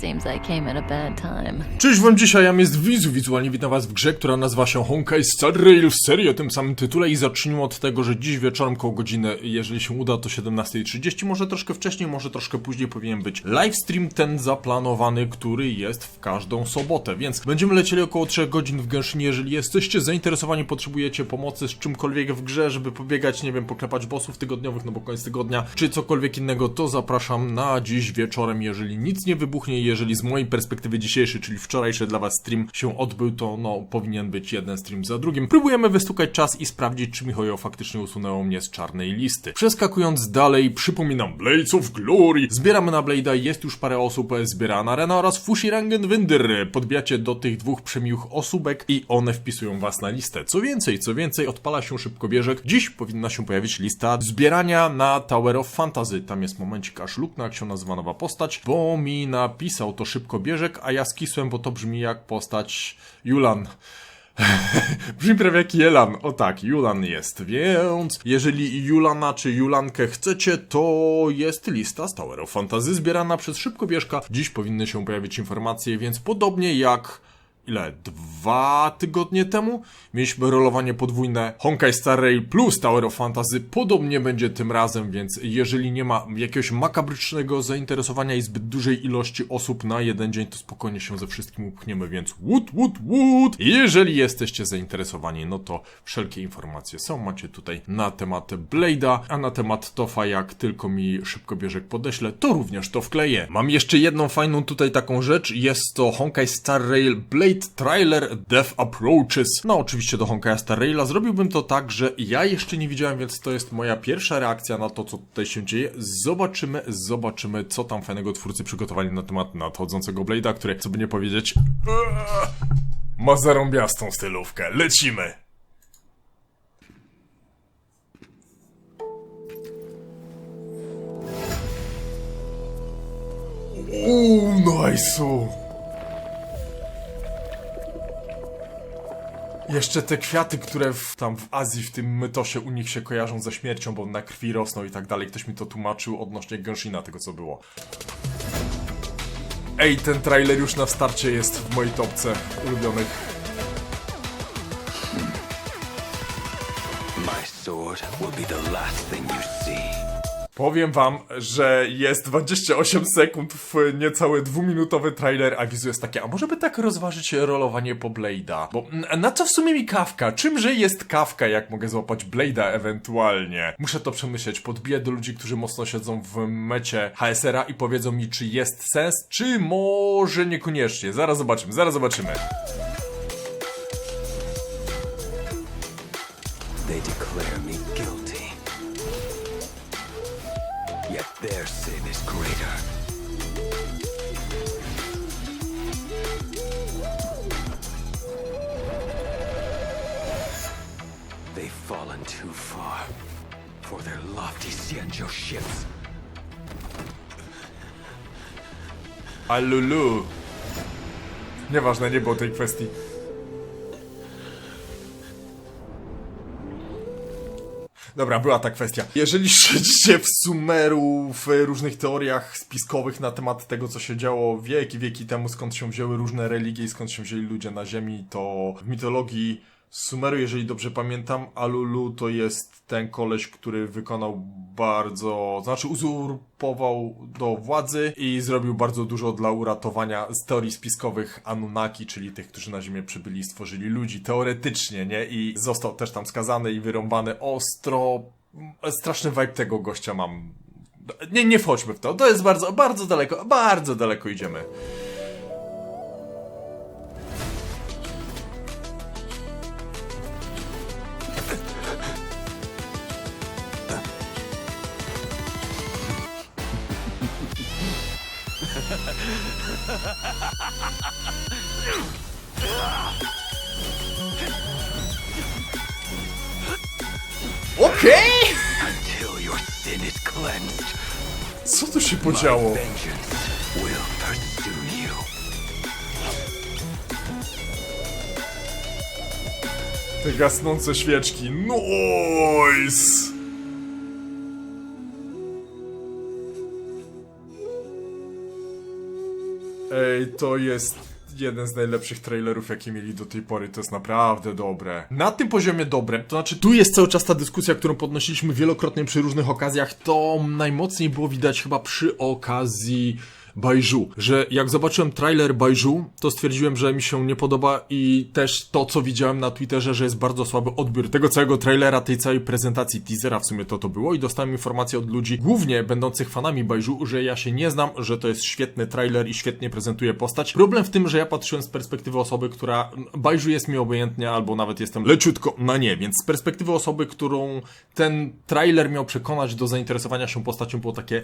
Seems I came at a bad time. Cześć wam dzisiaj, ja jest Wizu, wizualnie witam was w grze, która nazywa się Honkai Star Rail w serii o tym samym tytule i zacznijmy od tego, że dziś wieczorem koło godziny, jeżeli się uda, to 17.30, może troszkę wcześniej, może troszkę później powinien być livestream ten zaplanowany, który jest w każdą sobotę, więc będziemy lecieli około 3 godzin w Genshinie, jeżeli jesteście zainteresowani, potrzebujecie pomocy z czymkolwiek w grze, żeby pobiegać, nie wiem, poklepać bossów tygodniowych, no bo koniec tygodnia, czy cokolwiek innego, to zapraszam na dziś wieczorem, jeżeli nic nie wybuchnie, jeżeli z mojej perspektywy dzisiejszy, czyli wczorajszy dla was stream się odbył, to no, powinien być jeden stream za drugim. Próbujemy wystukać czas i sprawdzić, czy Michojo faktycznie usunęło mnie z czarnej listy. Przeskakując dalej, przypominam, Blades of Glory, zbieramy na Blade'a, jest już parę osób, zbiera na Arena oraz Fushirangen Windyr. Podbijacie do tych dwóch przemiłych osóbek i one wpisują was na listę. Co więcej, co więcej, odpala się szybko bieżek. Dziś powinna się pojawić lista zbierania na Tower of Fantasy. Tam jest momencik aż luknę, jak się nazywa nowa postać, bo mi napisał to szybko bieżek, a ja skisłem, bo to brzmi jak postać Julan. Brzmi prawie jak Jelan. O tak, Julan jest, więc jeżeli Julana czy Julankę chcecie, to jest lista z Tower of Fantasy zbierana przez szybkobieżka. Dziś powinny się pojawić informacje, więc podobnie jak ile? Dwa tygodnie temu mieliśmy rolowanie podwójne Honkai Star Rail plus Tower of Fantasy. Podobnie będzie tym razem, więc jeżeli nie ma jakiegoś makabrycznego zainteresowania i zbyt dużej ilości osób na jeden dzień, to spokojnie się ze wszystkim upchniemy, więc wood, wood, wood. Jeżeli jesteście zainteresowani, no to wszelkie informacje są. Macie tutaj na temat Blade'a, a na temat Tofa, jak tylko mi szybko bieżek podeślę, to również to wkleję. Mam jeszcze jedną fajną tutaj taką rzecz. Jest to Honkai Star Rail Blade Trailer Death Approaches. No oczywiście do Honkai Star Raila zrobiłbym to tak, że ja jeszcze nie widziałem, więc to jest moja pierwsza reakcja na to, co tutaj się dzieje. Zobaczymy, zobaczymy, co tam fajnego twórcy przygotowali na temat nadchodzącego Blade'a, który, co by nie powiedzieć, eee, ma zarąbiastą stylówkę. Lecimy! Uuu, nice! Jeszcze te kwiaty, które w, tam w Azji, w tym mytosie u nich się kojarzą ze śmiercią, bo na krwi rosną i tak dalej. Ktoś mi to tłumaczył odnośnie Genshina, tego co było. Ej, ten trailer już na starcie jest w mojej topce ulubionych. My sword will be the last thing you see. Powiem wam, że jest 28 sekund w niecały dwuminutowy trailer, a wizu jest takie, a może by tak rozważyć rolowanie po Blade'a? Bo na co w sumie mi kawka? Czymże jest kawka, jak mogę złapać Blade'a ewentualnie? Muszę to przemyśleć, podbiję do ludzi, którzy mocno siedzą w mecie HSR-a i powiedzą mi, czy jest sens, czy może niekoniecznie. Zaraz zobaczymy, zaraz zobaczymy. They declare sin is greater. They've fallen too far for their lofty Xianzhou ships. Alulu. Nieważne, nie było tej kwestii. Dobra, była ta kwestia. Jeżeli siedzicie w sumeru, w różnych teoriach spiskowych na temat tego, co się działo wieki, wieki temu, skąd się wzięły różne religie i skąd się wzięli ludzie na Ziemi, to w mitologii Sumeru, jeżeli dobrze pamiętam, Alulu to jest ten koleś, który wykonał bardzo, znaczy uzurpował do władzy i zrobił bardzo dużo dla uratowania z teorii spiskowych Anunnaki, czyli tych, którzy na Ziemię przybyli i stworzyli ludzi, teoretycznie, nie? I został też tam skazany i wyrąbany ostro. Straszny vibe tego gościa mam. Nie, nie wchodźmy w to, to jest bardzo, bardzo daleko, bardzo daleko idziemy. Okej! Until your sin is cleansed, Co tu się podziało? vengeance will pursue you. Te gasnące świeczki. Nice! Ej, to jest jeden z najlepszych trailerów, jakie mieli do tej pory. To jest naprawdę dobre. Na tym poziomie dobre, to znaczy tu jest cały czas ta dyskusja, którą podnosiliśmy wielokrotnie przy różnych okazjach. To najmocniej było widać chyba przy okazji. Baiju, że jak zobaczyłem trailer Baiju, to stwierdziłem, że mi się nie podoba i też to, co widziałem na Twitterze, że jest bardzo słaby odbiór tego całego trailera, tej całej prezentacji teasera, w sumie to to było i dostałem informację od ludzi, głównie będących fanami Baiju, że ja się nie znam, że to jest świetny trailer i świetnie prezentuje postać. Problem w tym, że ja patrzyłem z perspektywy osoby, która Baiju jest mi obojętnie, albo nawet jestem leciutko na nie, więc z perspektywy osoby, którą ten trailer miał przekonać do zainteresowania się postacią, było takie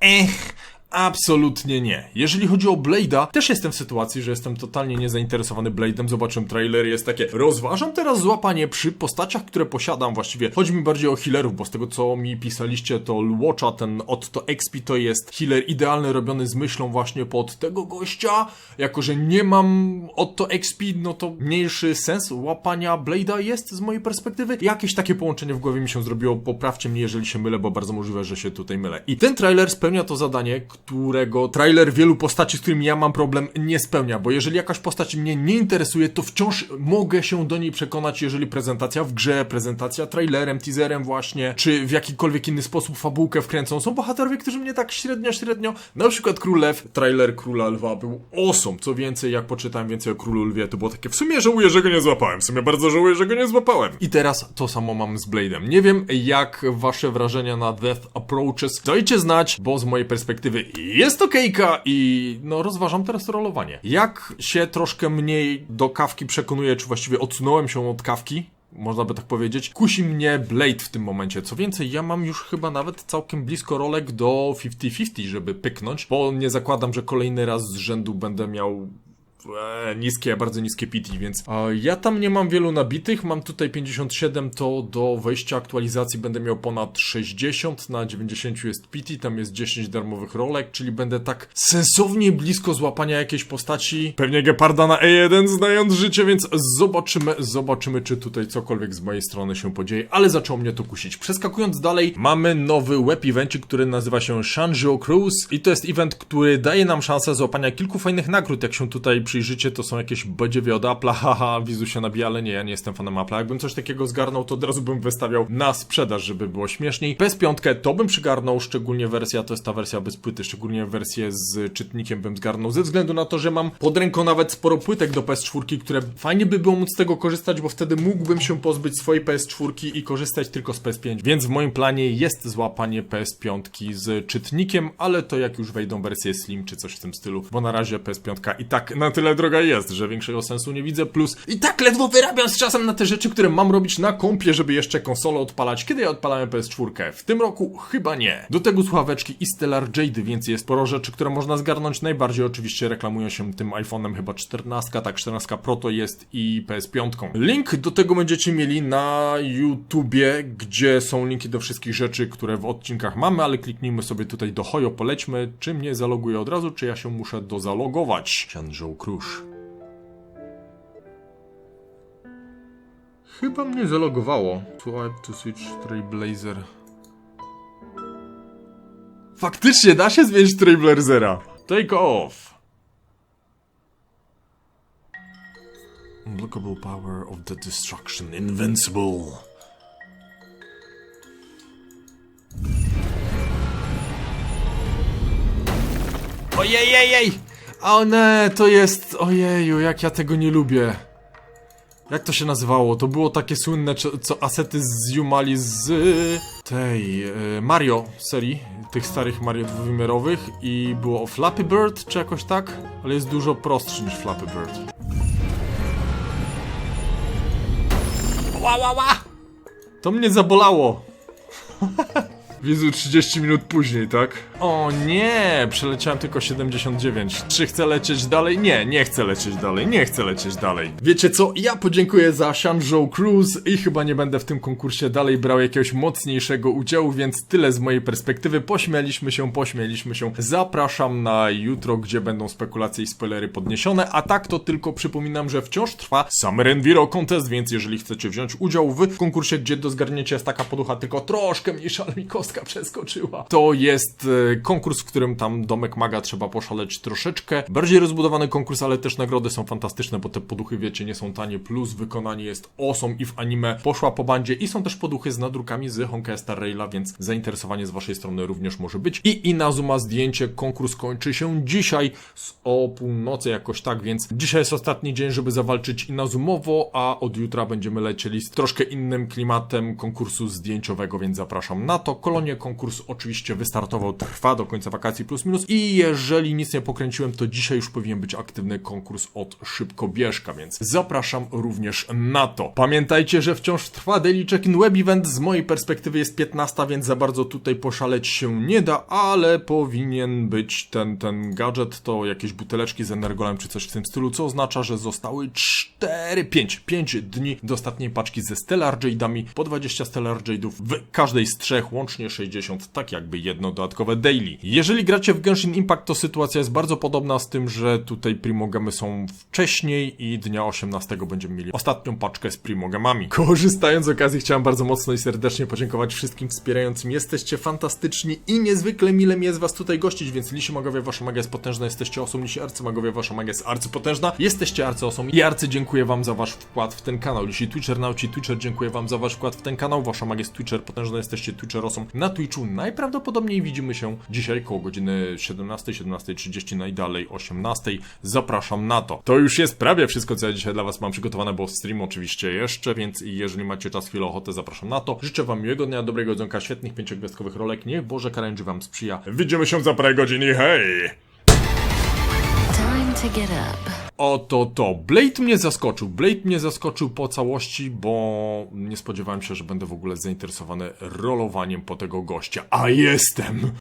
Ech, absolutnie nie. Jeżeli chodzi o Blade'a, też jestem w sytuacji, że jestem totalnie niezainteresowany Blade'em. Zobaczyłem trailer, jest takie. Rozważam teraz złapanie przy postaciach, które posiadam właściwie. Chodzi mi bardziej o healerów, bo z tego co mi pisaliście, to Watcha, ten Otto XP to jest healer idealny, robiony z myślą właśnie pod tego gościa. Jako, że nie mam Otto XP, no to mniejszy sens łapania Blade'a jest z mojej perspektywy. Jakieś takie połączenie w głowie mi się zrobiło. Poprawcie mnie, jeżeli się mylę, bo bardzo możliwe, że się tutaj mylę. I ten trailer spełnia to zadanie, którego trailer wielu postaci, z którymi ja mam problem, nie spełnia, bo jeżeli jakaś postać mnie nie interesuje, to wciąż mogę się do niej przekonać, jeżeli prezentacja w grze, prezentacja trailerem, teaserem właśnie, czy w jakikolwiek inny sposób fabułkę wkręcą. Są bohaterowie, którzy mnie tak średnio, średnio, na przykład Królew, trailer Króla Lwa był awesome. Co więcej, jak poczytałem więcej o Królu Lwie, to było takie, w sumie żałuję, że go nie złapałem, w sumie bardzo żałuję, że go nie złapałem. I teraz to samo mam z Blade'em. Nie wiem, jak wasze wrażenia na Death Approaches. Dajcie znać, bo z mojej perspektywy jest okejka i no rozważam teraz rolowanie. Jak się troszkę mniej do kawki przekonuję, czy właściwie odsunąłem się od kawki, można by tak powiedzieć, kusi mnie Blade w tym momencie. Co więcej, ja mam już chyba nawet całkiem blisko rolek do 50-50, żeby pyknąć, bo nie zakładam, że kolejny raz z rzędu będę miał niskie, bardzo niskie PT, więc ja tam nie mam wielu nabitych, mam tutaj 57, to do wejścia aktualizacji będę miał ponad 60, na 90 jest PT, tam jest 10 darmowych rolek, czyli będę tak sensownie blisko złapania jakiejś postaci, pewnie Geparda na E1 znając życie, więc zobaczymy, zobaczymy czy tutaj cokolwiek z mojej strony się podzieje, ale zaczęło mnie to kusić. Przeskakując dalej, mamy nowy web evencie, który nazywa się Shanjo Cruise. I to jest event, który daje nam szansę złapania kilku fajnych nagród, jak się tutaj przyjrzycie, to są jakieś badziewie od Apple'a, haha, wizu się nabija, ale nie, ja nie jestem fanem Apple'a. Jakbym coś takiego zgarnął, to od razu bym wystawiał na sprzedaż, żeby było śmieszniej. PS5 to bym przygarnął, szczególnie wersja, to jest ta wersja bez płyty, szczególnie wersję z czytnikiem bym zgarnął, ze względu na to, że mam pod ręką nawet sporo płytek do PS4, które fajnie by było móc z tego korzystać, bo wtedy mógłbym się pozbyć swojej PS4 i korzystać tylko z PS5. Więc w moim planie jest złapanie PS5 z czytnikiem, ale to jak już wejdą wersje Slim czy coś w tym stylu, bo na razie PS5 i tak na tyle droga jest, że większego sensu nie widzę, plus i tak ledwo wyrabiam z czasem na te rzeczy, które mam robić na kompie, żeby jeszcze konsolę odpalać, kiedy ja odpalałem PS4. W tym roku chyba nie. Do tego słuchaweczki i Stellar Jade, więc jest sporo rzeczy, które można zgarnąć. Najbardziej oczywiście reklamują się tym iPhone'em chyba 14, tak 14 Pro to jest i PS5. Link do tego będziecie mieli na YouTubie, gdzie są linki do wszystkich rzeczy, które w odcinkach mamy, ale kliknijmy sobie tutaj do Hojo, polećmy, czy mnie zaloguję od razu, czy ja się muszę dozalogować. Księżą Krusz. Chyba mnie zalogowało. Swipe to switch Trailblazer. Faktycznie da się zmienić Trailblazera. Take off. Unblockable power of the destruction. Invincible. Ojejejej! O nie, to jest... Ojeju, jak ja tego nie lubię. Jak to się nazywało? To było takie słynne, co- asety z Yumali z tej e, Mario serii, tych starych Mario dwuwymiarowych i było o Flappy Bird, czy jakoś tak? Ale jest dużo prostszy niż Flappy Bird. Ła, ła, ła! To mnie zabolało. Wizu 30 minut później, tak? O nie, przeleciałem tylko 79. Czy chcę lecieć dalej? Nie, nie chcę lecieć dalej, nie chcę lecieć dalej. Wiecie co? Ja podziękuję za Shanzhou Cruise i chyba nie będę w tym konkursie dalej brał jakiegoś mocniejszego udziału, więc tyle z mojej perspektywy. Pośmialiśmy się, pośmieliśmy się. Zapraszam na jutro, gdzie będą spekulacje i spoilery podniesione, a tak to tylko przypominam, że wciąż trwa Summer Enviro Contest, więc jeżeli chcecie wziąć udział w konkursie, gdzie do zgarnięcia jest taka poducha tylko troszkę mniejsza, ale mi kostka kostka przeskoczyła. To jest e, konkurs, w którym tam domek maga trzeba poszaleć troszeczkę. Bardziej rozbudowany konkurs, ale też nagrody są fantastyczne, bo te poduchy, wiecie, nie są tanie, plus wykonanie jest awesome i w anime poszła po bandzie i są też poduchy z nadrukami z Honkai Star Raila, więc zainteresowanie z waszej strony również może być. I Inazuma zdjęcie, konkurs kończy się dzisiaj o północy jakoś tak, więc dzisiaj jest ostatni dzień, żeby zawalczyć Inazumowo, a od jutra będziemy lecieli z troszkę innym klimatem konkursu zdjęciowego, więc zapraszam na to. Konkurs oczywiście wystartował, trwa do końca wakacji plus minus i jeżeli nic nie pokręciłem, to dzisiaj już powinien być aktywny konkurs od Szybkobieżka, więc zapraszam również na to. Pamiętajcie, że wciąż trwa Daily Check-in Web Event, z mojej perspektywy jest 15, więc za bardzo tutaj poszaleć się nie da, ale powinien być ten, ten gadżet, to jakieś buteleczki z energolem czy coś w tym stylu, co oznacza, że zostały 4, 5, 5 dni do ostatniej paczki ze Stellar Jade'ami, po 20 Stellar Jade'ów w każdej z trzech, łącznie 60, tak jakby jedno dodatkowe daily. Jeżeli gracie w Genshin Impact, to sytuacja jest bardzo podobna z tym, że tutaj primogamy są wcześniej i dnia 18 będziemy mieli ostatnią paczkę z primogamami. Korzystając z okazji, chciałem bardzo mocno i serdecznie podziękować wszystkim wspierającym. Jesteście fantastyczni i niezwykle mile mi jest was tutaj gościć, więc lisi magowie, wasza magia jest potężna, jesteście osom, lisi arcymagowie, wasza magia jest arcypotężna, jesteście arcyosom i arcy dziękuję wam za wasz wkład w ten kanał. Lisi Twitcher, nauci Twitcher, dziękuję wam za wasz wkład w ten kanał, wasza magia jest Twitcher, potężna jesteście Twitcher osom na Twitchu. Najprawdopodobniej widzimy się dzisiaj koło godziny 17, 17.30, najdalej 18. Zapraszam na to. To już jest prawie wszystko, co ja dzisiaj dla was mam przygotowane, bo stream oczywiście jeszcze, więc jeżeli macie czas, chwilę, ochotę, zapraszam na to. Życzę wam miłego dnia, dobrego dzonka, świetnych pięciogwiazdkowych rolek. Niech Boże Karęży wam sprzyja. Widzimy się za parę godzin hej! Time to get up. Oto to. Blade mnie zaskoczył. Blade mnie zaskoczył po całości, bo nie spodziewałem się, że będę w ogóle zainteresowany rolowaniem po tego gościa. A jestem!